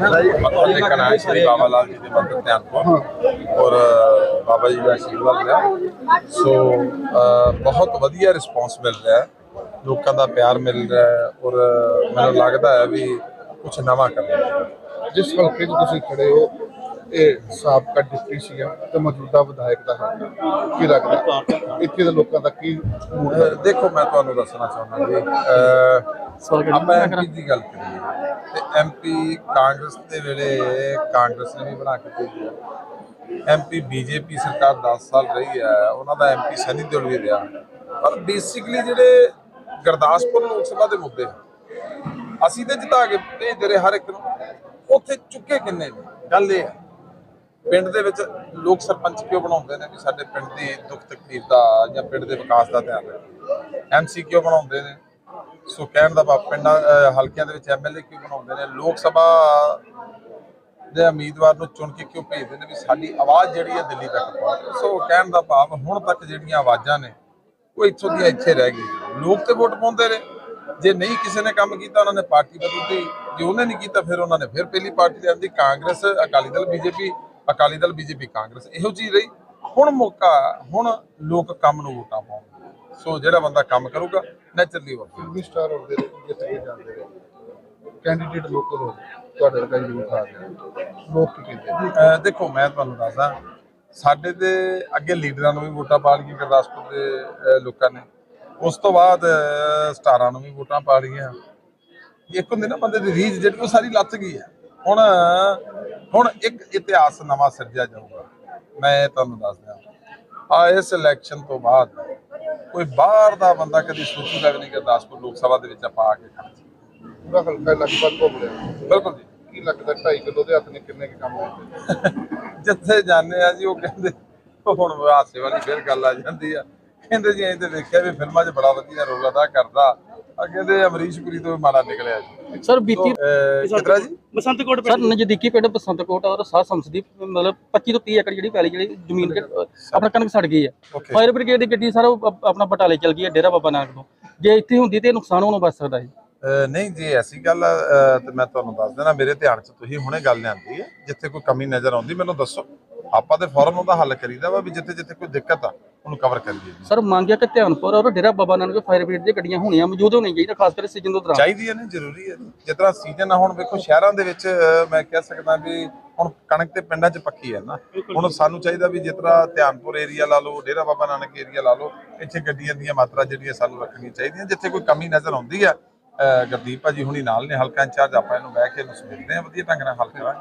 ਮੱਥਾ ਟੇਕਣ ਆਏ ਸ਼੍ਰੀ ਬਾਬਾ ਲਾਲ ਜੀ ਦੇ ਮੰਦਿਰ ਧਿਆਨ ਤੋਂ ਔਰ ਅ, ਬਾਬਾ ਜੀ ਦਾ ਆਸ਼ੀਰਵਾਦ ਲਿਆ। ਸੋ ਅ, ਬਹੁਤ ਵਧੀਆ ਰਿਸਪੌਂਸ ਮਿਲ ਰਿਹਾ ਹੈ। ਲੋਕਾਂ ਦਾ ਪਿਆਰ ਮਿਲ ਰਿਹਾ ਹੈ। ਔਰ ਮੈਨੂੰ ਲੱਗਦਾ ਹੈ ਵੀ ਕੁਝ ਨਵਾਂ ਕਰਨਾ ਜਿਸ ਹਲਕੇ 'ਚ ਤੁਸੀਂ ਖੜੇ ਹੋ ਇਹ ਸਾਬਕਾ ਡਿਪਟੀ ਸੀਐਮ ਤੇ ਮੌਜੂਦਾ ਵਿਧਾਇਕ ਦਾ ਹਲਕਾ ਕੀ ਲੱਗਦਾ ਇੱਥੇ ਦੇ ਲੋਕਾਂ ਦਾ ਕੀ ਮੂਡ ਹੈ? ਅਹ ਦੇਖੋ ਮੈਂ ਤੁਹਾਨੂੰ ਦੱਸਣਾ ਚਾਹੁੰਦਾ ਜੀ। ਆਪਾਂ ਐਮਪੀ ਦੀ ਗੱਲ ਕਰੀਏ ਤੇ ਐਮਪੀ ਕਾਂਗਰਸ ਦੇ ਵੇਲੇ ਕਾਂਗਰਸ ਨੇ ਵੀ ਬਣਾ ਕੇ ਭੇਜਿਆ ਐਮਪੀ ਬੀਜੇਪੀ ਸਰਕਾਰ 10 ਸਾਲ ਰਹੀ ਹੈ, ਉਹਨਾਂ ਦਾ ਐਮਪੀ ਸਨੀ ਦਿਓਲ ਵੀ ਰਿਹਾ। ਪਰ ਬੇਸਿਕਲੀ ਜਿਹੜੇ ਗੁਰਦਾਸਪੁਰ ਲੋਕ ਸਭਾ ਦੇ ਮੁੱਦੇ ਅਸੀਂ ਤੇ ਜਿਤਾ ਕੇ ਭੇਜਦੇ ਰਹੇ ਹਰ ਇੱਕ ਨੂੰ, ਉੱਥੇ ਚੁੱਕੇ ਕਿੰਨੇ ਨੇ? ਗੱਲ ਇਹ ਹੈ, ਪਿੰਡ ਦੇ ਵਿੱਚ ਲੋਕ ਸਰਪੰਚ ਕਿਉਂ ਬਣਾਉਂਦੇ ਨੇ ਵੀ ਸਾਡੇ ਪਿੰਡ ਦੀ ਦੁੱਖ ਤਕਲੀਫ ਦਾ ਜਾਂ ਪਿੰਡ ਦੇ ਵਿਕਾਸ ਦਾ ਧਿਆਨ ਰੱਖੇ ਐਮਸੀ ਕਿਉਂ ਬਣਾਉਂਦੇ ਨੇ? ਸੋ ਕਹਿਣ ਦਾ ਭਾਵ ਪਿੰਡਾਂ ਹਲਕਿਆਂ ਦੇ ਵਿੱਚ ਐਮਐਲਏ ਕਿਉਂ ਬਣਾਉਂਦੇ ਨੇ? ਲੋਕ ਸਭਾ ਦੇ ਉਮੀਦਵਾਰ ਨੂੰ ਚੁਣ ਕੇ ਕਿਉਂ ਭੇਜਦੇ ਨੇ? ਵੀ ਸਾਡੀ ਆਵਾਜ਼ ਜਿਹੜੀ ਹੈ ਦਿੱਲੀ ਤੱਕ ਪਹੁੰਚੇ। ਸੋ ਕਹਿਣ ਦਾ ਭਾਵ ਹੁਣ ਤੱਕ ਜਿਹੜੀਆਂ ਆਵਾਜ਼ਾਂ ਨੇ, ਉਹ ਇੱਥੋਂ ਦੀਆਂ ਇੱਥੇ ਰਹਿ ਗਈਆਂ। ਲੋਕ ਤੇ ਵੋਟ ਪਾਉਂਦੇ ਨੇ ਜੇ ਨਹੀਂ ਕਿਸੇ ਨੇ ਕੰਮ ਕੀਤਾ, ਉਹਨਾਂ ਨੇ ਪਾਰਟੀ ਬਦਲਦੀ ਜੇ ਉਹਨੇ ਨਹੀਂ ਕੀਤਾ, ਫਿਰ ਉਹਨਾਂ ਨੇ ਫਿਰ ਪਹਿਲੀ ਪਾਰਟੀ ਲਿਆਂਦੀ। Congress, Akali Dal, BJP, Akali Dal, BJP, Congress. ਇਹੋ ਚੀਜ਼ ਰਹੀ। ਹੁਣ ਮੌਕਾ, ਹੁਣ ਲੋਕ ਕੰਮ ਨੂੰ ਵੋਟਾਂ ਪਾਉਣ। ਸੋ ਜਿਹੜਾ ਬੰਦਾ ਕੰਮ ਕਰੂਗਾ ਨੈਚੁਰਲੀ ਵੋਟ ਫਿਲਮੀ ਸਟਾਰ ਹੁੰਦੇ ਨੇ ਜਿੱਤ ਕੇ ਜਾਂਦੇ ਨੇ ਕੈਂਡੀਡੇਟ ਲੋਕਲ ਹੋ ਤੁਹਾਡੇ ਵਰਗਾ ਯੂਥ ਆ ਗਿਆ। ਲੋਕ ਕੀ ਕਹਿੰਦੇ ਦੇਖੋ ਮੈਂ ਤੁਹਾਨੂੰ ਦੱਸਦਾ ਸਾਡੇ ਦੇ ਅੱਗੇ ਲੀਡਰਾਂ ਨੂੰ ਵੀ ਵੋਟਾਂ ਪਾ ਲਈਆਂ ਗੁਰਦਾਸਪੁਰ ਦੇ ਲੋਕਾਂ ਨੇ। ਉਸ ਤੋਂ ਬਾਅਦ ਸਟਾਰਾਂ ਨੂੰ ਵੀ ਵੋਟਾਂ ਪਾ ਲਈਆਂ। ਇੱਕ ਹੁੰਦੀ ਨਾ ਬੰਦੇ ਦੀ ਰੀਝ ਜਿਹੜੀ ਉਹ ਸਾਰੀ ਲੱਥ ਗਈ ਹੈ। ਹੁਣ ਹੁਣ ਇੱਕ ਇਤਿਹਾਸ ਨਵਾਂ ਸਿਰਜਿਆ ਜਾਊਗਾ। ਮੈਂ ਤੁਹਾਨੂੰ ਦੱਸਦਾ। ਆ ਇਸ ਇਲੈਕਸ਼ਨ ਤੋਂ ਬਾਅਦ ਕੋਈ ਬਾਹਰ ਦਾ ਬੰਦਾ ਕਦੀ ਸੋਚੂਗਾ ਵੀ ਨਹੀਂ ਗੁਰਦਾਸਪੁਰ ਲੋਕ ਸਭਾ ਦੇ ਵਿੱਚ ਆਪਾਂ ਆ ਕੇ ਖੜ੍ਹੇ ਪੂਰਾ ਹਲਕਾ ਲਗਭਗ ਘੁੰਮ ਲਿਆ। ਬਿਲਕੁਲ ਜੀ। ਕੀ ਲੱਗਦਾ 2.5 ਕਿਲੋ ਦੇ ਹੱਥ ਨੇ ਕਿੰਨੇ ਕੁ ਕੰਮ ਕੀਤੇ? ਜਿੱਥੇ ਜਾਂਦੇ ਆ ਜੀ ਉਹ ਕਹਿੰਦੇ ਉਹ ਹੁਣ ਹਾਸੇ ਵਾਲੀ ਫਿਰ ਗੱਲ ਆ ਜਾਂਦੀ ਆ। ਕਹਿੰਦੇ ਜੀ ਐਂ ਤੇ ਵੇਖਿਆ ਵੀ ਫਿਲਮਾਂ 'ਚ ਬੜਾ ਵਧੀਆ ਰੋਲ ਅਦਾ ਕਰਦਾ। ਆ ਕਹਿੰਦੇ ਅਮਰੀਸ਼ ਪੁਰੀ ਤੋਂ ਮਾੜਾ ਨਿਕਲਿਆ ਜੀ। ਸਰ ਬੀਤੀ ਕਿਤਰਾ ਜੀ? ਬਸੰਤਕੋਟ ਸਰ ਨਜ਼ਦੀਕੀ ਪਿੰਡ ਬਸੰਤਕੋਟ ਔਰ ਸਾਹ ਸੰਸਦੀ ਮਤਲਬ 25 ਤੋਂ 30 ਏਕੜ ਜਿਹੜੀ ਪੈਲੀ ਜਿਹੜੀ ਜ਼ਮੀਨ ਆਪਣਾ ਕਣਕ ਸੜ ਗਈ ਹੈ. ਫਾਇਰ ਬ੍ਰਿਗੇਡ ਦੀ ਗੱਡੀ ਸਰ ਆਪਣਾ ਬਟਾਲੇ ਚਲ ਗਈ ਹੈ ਡੇਰਾ ਬਾਬਾ ਨਾਨਕ ਤੋਂ। ਜੇ ਇੱਥੇ ਹੁੰਦੀ ਤੇ ਨੁਕਸਾਨ ਹੋਣੋਂ ਬਚ ਸਕਦਾ ਅਹ ਨਹੀਂ ਜੀ ਐਸੀ ਗੱਲ ਤੇ ਮੈਂ ਤੁਹਾਨੂੰ ਦੱਸ ਦੇਣਾ ਮੇਰੇ ਧਿਆਨ 'ਚ ਤੁਸੀਂ ਹੁਣੇ ਗੱਲ ਲਿਆਂਦੀ ਹੈ ਜਿੱਥੇ ਕੋਈ ਕਮੀ ਨਜ਼ਰ ਆਉਂਦੀ ਮੈਨੂੰ ਦੱਸੋ। ਆਪਾਂ ਤੇ ਫੌਰਨ ਉਹਦਾ ਹੱਲ ਕਰੀਦਾ ਵਾ ਵੀ ਜਿੱਥੇ ਜਿੱਥੇ ਕੋਈ ਦਿੱਕਤ ਆ। ਉਹਨੂੰ ਕਵਰ ਕਰੀਏ ਜੀ। ਸਰ ਮੰਗਿਆ ਕਿ ਧਿਆਨਪੁਰ ਔਰ ਡੇਰਾ ਬਾਬਾ ਨਾਨਕ ਫਾਇਰ ਬ੍ਰਿਗੇਡ ਦੀਆਂ ਗੱਡੀਆਂ ਹੋਣੀਆਂ ਮੌਜੂਦ ਹੋਣੀਆਂ ਚਾਹੀਦੀਆਂ ਖਾਸ ਕਰਕੇ ਸੀਜ਼ਨ ਤੋਂ ਦੌਰਾਨ। ਚਾਹੀਦੀ ਹੈ ਨੇ ਜ਼ਰੂਰੀ ਹੈ ਜੀ। ਜਿਸ ਤਰ੍ਹਾਂ ਸੀਜ਼ਨ ਆ ਹੁਣ ਵੇਖੋ ਸ਼ਹਿਰਾਂ ਦੇ ਵਿੱਚ ਅਹ, ਮੈਂ ਕਹਿ ਸਕਦਾ ਵੀ ਹੁਣ ਕਣਕ ਤੇ ਪਿੰਡਾਂ 'ਚ ਪੱਕੀ ਹੈ ਨਾ। ਹੁਣ ਸਾਨੂੰ ਚਾਹੀਦਾ ਵੀ ਜਿਸ ਤਰ੍ਹਾਂ ਧਿਆਨਪੁਰ ਏਰੀਆ ਲਾ ਲਓ ਡੇਰਾ ਬਾਬਾ ਨਾਨਕ ਏਰੀਆ ਲਾ ਲਓ ਇੱਥੇ ਗੱਡੀਆਂ ਦੀਆਂ ਮਾਤਰਾ ਜਿਹੜੀਆਂ ਸਾਨੂੰ ਰੱਖਣੀਆਂ ਚਾਹੀਦੀਆਂ। ਜਿੱਥੇ ਕੋਈ ਕਮੀ ਨਜ਼ਰ ਆਉਂਦੀ ਆ ਅਹ, ਗੁਰਦੀਪ ਭਾਜੀ ਹੁਣੀ ਨਾਲ ਨੇ ਹਲਕਾ ਇੰਚਾਰਜ ਆਪਾਂ ਇਹਨੂੰ ਬਹਿ ਕੇ ਇਹਨੂੰ ਸਮਝਦੇ ਆ ਵਧੀਆ ਢੰਗ ਨਾਲ ਹੱਲ ਕਰਾਂਗੇ।